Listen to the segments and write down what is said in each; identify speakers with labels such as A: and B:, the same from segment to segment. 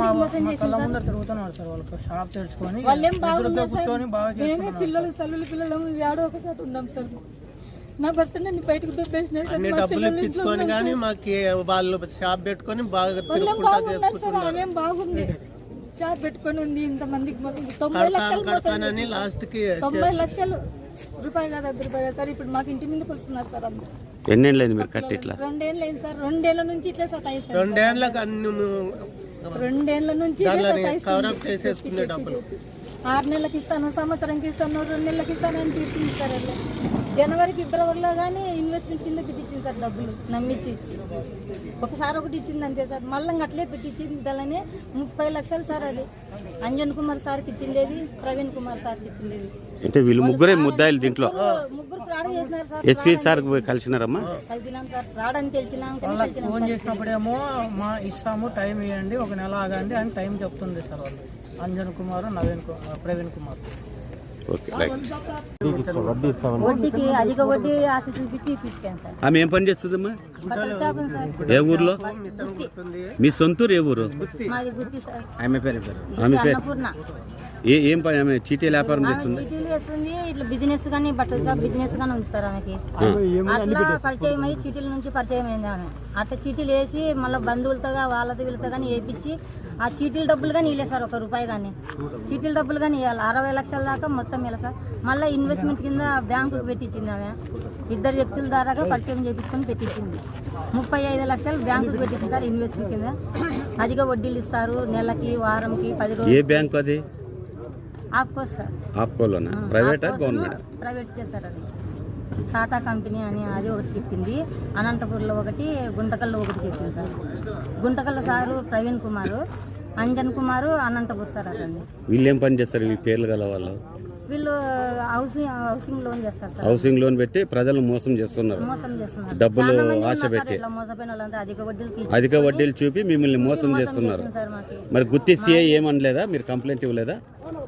A: మా కళ్ళ
B: సార్?
A: ముందర తిరుగుతున్నారు సార్ వాళ్ళకి షాప్ తెరుచుకొని
B: వాళ్ళేం
A: ఎదురుగా
B: బాగున్నారు సార్?
A: కూర్చొని బాగా
B: మేమే
A: చేసుకున్నారు
B: పిల్లలు తల్లులు పిల్లలు ఏడో ఒకసారి ఉన్నాం సార్. నా భర్త నన్ను బయటకు
C: కానీ. మాకు వాళ్ళు షాప్ పెట్టుకొని బాగా
B: సార్? ఆమెం బాగుంది. షాప్ పెట్టుకొని ఉంది ఇంత మందికి మోసం తొంభై లక్షలు.
C: లాస్ట్కి
B: తొంభై లక్షలు రూపాయి కాదు అర్ధ రూపాయి కాదు. సార్ ఇప్పుడు మాకు ఇంటి ముందుకు వస్తున్నారు సార్ అందరూ.
D: ఎన్నేళ్ళైంది మీరు కట్టి ఇట్లా?
B: రెండేళ్ళు అయింది సార్. రెండేళ్ళ నుంచి ఇట్లా సతాయిస్తారు
C: రెండేళ్ళకి అన్ని
B: రెండేళ్ళ నుంచి ఆరు నెలలకి ఇస్తాను సంవత్సరంకి ఇస్తాను రెండు నెలలకి ఇస్తాను అని చెప్పింది సార్ జనవరి ఫిబ్రవరిలో కానీ ఇన్వెస్ట్మెంట్ కింద పెట్టించింది సార్ డబ్బులు నమ్మించి. ఒకసారి ఒకటి ఇచ్చింది అంతే సార్. మళ్ళీ అట్లే పెట్టించింది దానినే ముప్పై లక్షలు సార్ అది. అంజన్ కుమార్ సార్కి ఇచ్చిండేది ప్రవీణ్ కుమార్ సార్కి ఇచ్చిండేది
D: అంటే వీళ్ళు ముగ్గురే ముద్దాయిలు దీంట్లో.
B: ముగ్గురు-
D: ఎస్పీ సార్ కలిసినారమ్మా?
B: కలిసినాం సార్ ఫ్రాడ్ అని తెలిసినాకనే
A: వాళ్ళకి
B: కలిసినాం
A: ఫోన్. చేసినప్పుడేమో మా ఇస్తాము టైం ఇవ్వండి ఒక నెల ఆగండి అని టైం చెప్తుంది సార్ వాళ్ళు. అంజన్ కుమార్ నవీన్ కు- ప్రవీణ్ కుమార్.
B: వడ్డీకి అధిక వడ్డీ ఆశ చూపించి ఇప్పించాను సార్.
D: ఆమె ఏం పని చేస్తుందమ్మా? ఏ ఊర్లో? మీ సొంతూరు ఏ ఊరు?
B: మాది గుత్తి సార్.
D: ఆమె పేరు
B: ఇది
D: ఆమె పేరు?
B: అన్నపూర్ణ.
D: ఏ ఏం పని? ఆమె చీటీ వ్యాపారం చేస్తుంది?
B: చీటీలు వేస్తుంది ఇట్లా బిజినెస్ కానీ బట్టల షాప్ బిజినెస్ కానీ ఉంది సార్ ఆమెకి. అట్లా పరిచయం అయ్యి చీటీల నుంచి పరిచయం అయింది ఆమె. అట్లా చీటీలు వేసి మళ్ళీ బంధువులతో గా- వాళ్ళతో వీళ్ళతో కానీ వేయించి ఆ చీటీల డబ్బులు కానీ ఇవ్వలేదు సార్ ఒక రూపాయి కానీ చీటీల డబ్బులు కానీ ఇవ్వాలి అరవై లక్షల దాకా మొత్తం ఇవ్వాలి సార్. మళ్ళీ ఇన్వెస్ట్మెంట్ కింద బ్యాంకుకి పెట్టించింది ఆమె. ఇద్దరు వ్యక్తుల ద్వారాగా పరిచయం చేపించుకొని పెట్టించింది. ముప్పై ఐదు లక్షలు బ్యాంకుకి పెట్టించింది సార్ ఇన్వెస్ట్మెంట్ కింద. అధిక వడ్డీలు ఇస్తారు. నెలకి వారంకి పది
D: ఏ
B: రోజులు
D: బ్యాంక్ అది?
B: Of course sir.
D: ఆప్కోలోనా? ప్రైవేటా గవర్నమెంట్?
B: ప్రైవేట్ చేస్తారు అది. టాటా కంపెనీ అని అది ఒకటి చెప్పింది. అనంతపూర్లో ఒకటి గుంటకల్లో ఒకటి చెప్పింది సార్. గుంటకల్ల సారు ప్రవీణ్ కుమారు అంజన్ కుమారు అనంతపూర్ సార్ అతన్ని.
D: వీళ్ళు ఏం పని చేస్తారు? ఈ పేర్లు గల వాళ్ళు?
B: వీళ్ళు హౌసింగ్ హౌసింగ్ లోన్ చేస్తారు సార్.
D: హౌసింగ్ లోన్ పెట్టి ప్రజలు మోసం చేస్తున్నారు.
B: మోసం చేస్తున్నారు.
D: డబ్బులు ఆశ పెట్టి.
B: ఇట్లా మోసపోయిన వాళ్ళంతా అధిక వడ్డీలు
D: అధిక వడ్డీలు చూపి మిమ్మల్ని మోసం చేస్తున్నారు.
B: సార్ మాకి.
D: మరి గుత్తి సిఐ ఏమనలేదా? మీరు కంప్లైంట్ ఇవ్వలేదా?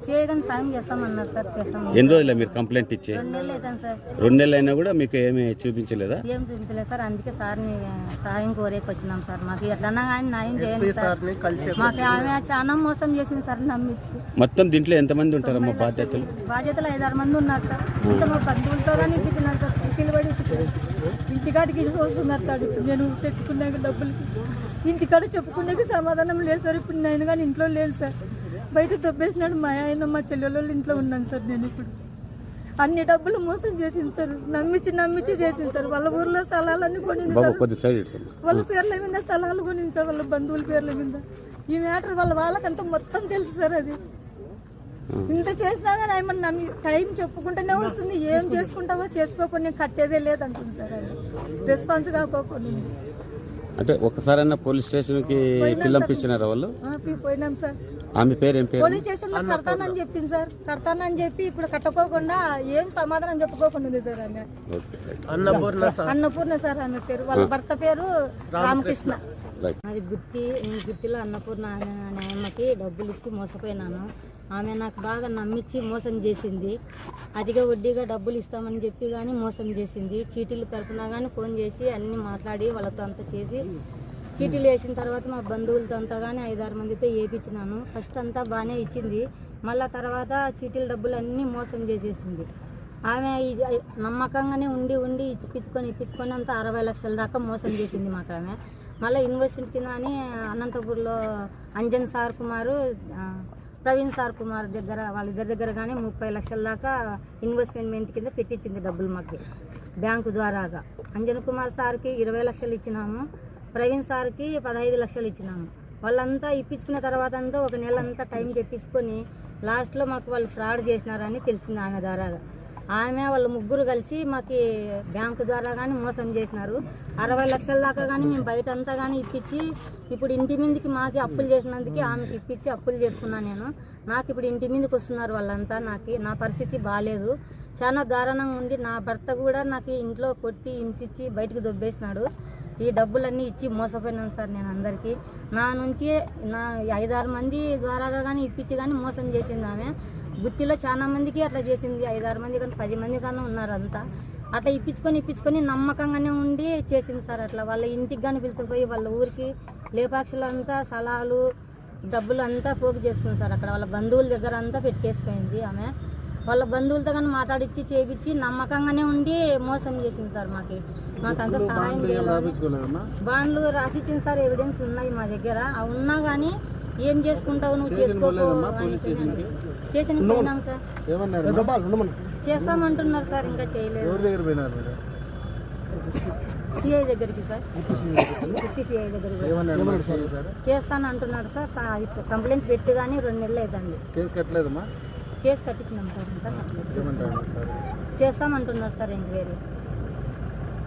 B: చేయగానే సాయం చేస్తామన్నారు సార్ చేస్తాం
D: ఎన్ని రోజులే మీరు కంప్లైంట్ ఇచ్చి?
B: రెండు నెలలు అవుతాను సార్.
D: రెండు నెలలు అయినా కూడా మీకు ఏమీ చూపించలేదా?
B: ఏం చూపించలేదు సార్ అందుకే సార్ని సహాయం కోరేకి వచ్చినాం సార్. మాకు ఎట్లన్నా కానీ న్యాయం చేయండి సార్. మాకు ఆమె చాలా మోసం చేసింది సార్ నమ్మించి.
D: మొత్తం దీంట్లో ఎంతమంది ఉంటారమ్మా బాధ్యతలు?
B: బాధ్యతలు ఐదారు మంది ఉన్నారు సార్. ఇంత మా బంధువులతో కానీ ఇప్పించినారు సార్. పిచ్చిలు పడి ఇంటికాడికి ఇల్లు వస్తున్నారు సార్. ఇప్పుడు నేను తెచ్చుకున్నాక డబ్బులకి ఇంటికాడ చెప్పుకున్నాక సమాధానం లేదు సార్. ఇప్పుడు నేను కానీ ఇంట్లో లేదు సార్. బయట దొబ్బేసినాడు మా ఆయన మా చెల్లెల ఇంట్లో ఉన్నాను సార్ నేను ఇప్పుడు. అన్ని డబ్బులు మోసం చేసింది సార్. నమ్మించి నమ్మించి చేసింది సార్. వాళ్ళ ఊర్లో స్థలాలన్నీ కొనింది సార్. వాళ్ళ పేర్ల మీద స్థలాలు కొనింది సార్ వాళ్ళ బంధువుల పేర్ల మీద. ఈ మ్యాటర్ వాళ్ళ వాళ్ళకంతా మొత్తం తెలుసు సార్ అది. ఇంత చేసినా కానీ ఆయన నన్ను టైం చెప్పుకుంటూనే వస్తుంది. ఏం చేసుకుంటావో చేసుకోకుండా కట్టేదే లేదంటుంది సార్ అది. రెస్పాన్స్ కాకోకుండా ఉంది.
D: అంటే ఒకసారైనా పోలీస్ స్టేషన్కి పిల్లంపించినారా వాళ్ళు?
B: పోయినాం సార్.
D: ఆమె పేరు ఏం పేరు?
B: పోలీస్ స్టేషన్లో కడతానని చెప్పింది సార్. కడతానని చెప్పి ఇప్పుడు కట్టుకోకుండా ఏం సమాధానం చెప్పుకోకుండా ఉంది సార్ ఆమె.
C: అన్నపూర్ణ సార్.
B: అన్నపూర్ణ సార్ ఆమె పేరు. వాళ్ళ భర్త పేరు రామకృష్ణ. అది గుత్తి నేను గుత్తిలో అన్నపూర్ణ అనే ఆమెకి డబ్బులు ఇచ్చి మోసపోయినాను. ఆమె నాకు బాగా నమ్మించి మోసం చేసింది. అధిక వడ్డీగా డబ్బులు ఇస్తామని చెప్పి కానీ మోసం చేసింది. చీటీలు తరపున కానీ ఫోన్ చేసి అన్నీ మాట్లాడి వాళ్ళతో అంతా చేసి చీటీలు వేసిన తర్వాత మా బంధువులతో అంతా కానీ ఐదారు మందితో వేయించినాను ఫస్ట్ అంతా బాగానే ఇచ్చింది. మళ్ళా తర్వాత చీటీల డబ్బులు అన్నీ మోసం చేసేసింది. ఆమె నమ్మకంగానే ఉండి ఉండి ఇచ్చిపించుకొని ఇప్పించుకొని అంతా అరవై లక్షల దాకా మోసం చేసింది మాకు ఆమె. మళ్ళీ ఇన్వెస్ట్మెంట్ కింద అని అనంతపూర్లో అంజన్ సార్ కుమారు ప్రవీణ్ సార్ కుమార్ దగ్గర వాళ్ళిద్దరి దగ్గర కానీ ముప్పై లక్షల దాకా ఇన్వెస్ట్మెంట్ కింద పెట్టించింది డబ్బులు మాకు బ్యాంకు ద్వారాగా. అంజన్ కుమార్ సార్కి ఇరవై లక్షలు ఇచ్చినాము. ప్రవీణ్ సార్కి పదహైదు లక్షలు ఇచ్చినాము వాళ్ళంతా ఇప్పించుకున్న తర్వాత అంతా ఒక నెల అంతా టైం చెప్పించుకొని లాస్ట్లో మాకు వాళ్ళు ఫ్రాడ్ చేసినారని తెలిసింది ఆమె ద్వారాగా ఆమె వాళ్ళు ముగ్గురు కలిసి మాకు బ్యాంకు ద్వారా కానీ మోసం చేసినారు. అరవై లక్షల దాకా కానీ మేము బయట అంతా కానీ ఇప్పించి ఇప్పుడు ఇంటి మీదకి మాకు అప్పులు చేసినందుకు ఆమెకి ఇప్పించి అప్పులు చేసుకున్నాను నేను. నాకు ఇప్పుడు ఇంటి మీదకి వస్తున్నారు వాళ్ళంతా నాకు నా పరిస్థితి బాగాలేదు చాలా దారుణంగా ఉంది. నా భర్త కూడా నాకు ఇంట్లో కొట్టి హింసించి బయటకు దొబ్బేసినాడు. ఈ డబ్బులన్నీ ఇచ్చి మోసపోయినాను సార్ నేను అందరికీ. నా నుంచి నా ఐదారు మంది ద్వారాగా కానీ ఇప్పించి కానీ మోసం చేసింది ఆమె. గుత్తిలో చాలా మందికి అట్లా చేసింది. ఐదారు మంది కానీ పది మంది కానీ ఉన్నారు అంతా. అట్లా ఇప్పించుకొని ఇప్పించుకొని నమ్మకంగానే ఉండి చేసింది సార్ అట్లా. వాళ్ళ ఇంటికి కానీ పిలుచుకుపోయి వాళ్ళ ఊరికి లేపాక్షులు అంతా స్థలాలు డబ్బులు అంతా పోగు చేసుకుంది సార్. అక్కడ వాళ్ళ బంధువుల దగ్గర అంతా పెట్టేసుకుంది ఆమె. వాళ్ళ బంధువులతో కానీ మాట్లాడిచ్చి చేపించి నమ్మకంగానే ఉండి మోసం చేసింది సార్ మాకి. మాకంతా సహాయం చేయాలని బాండ్లు రాసిచ్చింది సార్ ఎవిడెన్స్ ఉన్నాయి మా దగ్గర. అవి ఉన్నా కానీ ఏం చేసుకుంటావు నువ్వు చేసుకోపో అని స్టేషన్కి? పోయినాం సార్. చేస్తామంటున్నారు సార్ ఇంకా చేయలేదు. సిఐ దగ్గరికి సార్. సిఐ దగ్గరికి. చేస్తాను అంటున్నాడు సార్? కంప్లైంట్ పెట్టి కానీ రెండు నెలలు అవుతుంది.
E: కేసు
B: కట్టించినాం సార్ ఇంకా కట్టలేదు. చేస్తాం. చేస్తామంటున్నారు సార్ ఎంక్వైరీ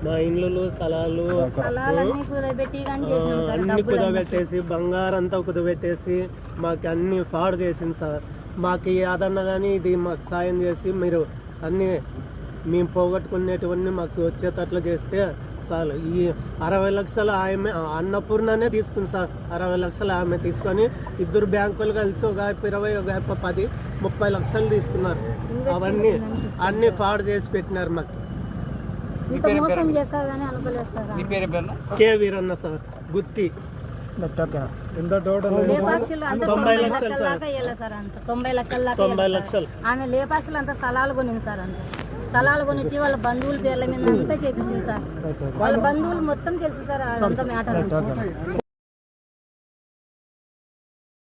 C: మా ఇండ్లు స్థలాలు
B: సార్
C: అన్ని కుదబెట్టేసి బంగారం అంతా కుదబెట్టేసి మాకు అన్ని ఫ్రాడ్ చేసింది సార్ మాకు ఏదన్నా కానీ ఇది మాకు సాయం చేసి మీరు అన్ని మేము పోగొట్టుకునేటివన్నీ మాకు వచ్చేటట్లు చేస్తే చాలు ఈ అరవై లక్షలు ఆమె అన్నపూర్ణనే తీసుకుంది సార్ అరవై లక్షలు ఆమె తీసుకొని ఇద్దరు బ్యాంకులు కలిసి ఒక ఆయప్ప ఇరవై ఒక పది ముప్పై లక్షలు తీసుకున్నారు. అవన్నీ అన్ని ఫ్రాడ్ చేసి పెట్టినారు మాకు. కే వీరన్న సార్ గుత్తి.
B: లేపాక్షులు అంత తొంభై లక్షల సార్. అంత. తొంభై లక్షల దాకా
C: తొంభై
B: ఇవ్వలే సార్.
C: లక్షలు.
B: ఆమె లేపాక్షులు అంత స్థలాలు కొనింది సార్ అంత. స్థలాలు కొనిచ్చి వాళ్ళ బంధువుల పేర్ల మీద అంతా చేపించింది సార్. వాళ్ళ బంధువులు మొత్తం తెలుసు సార్ అదంతా మ్యాటర్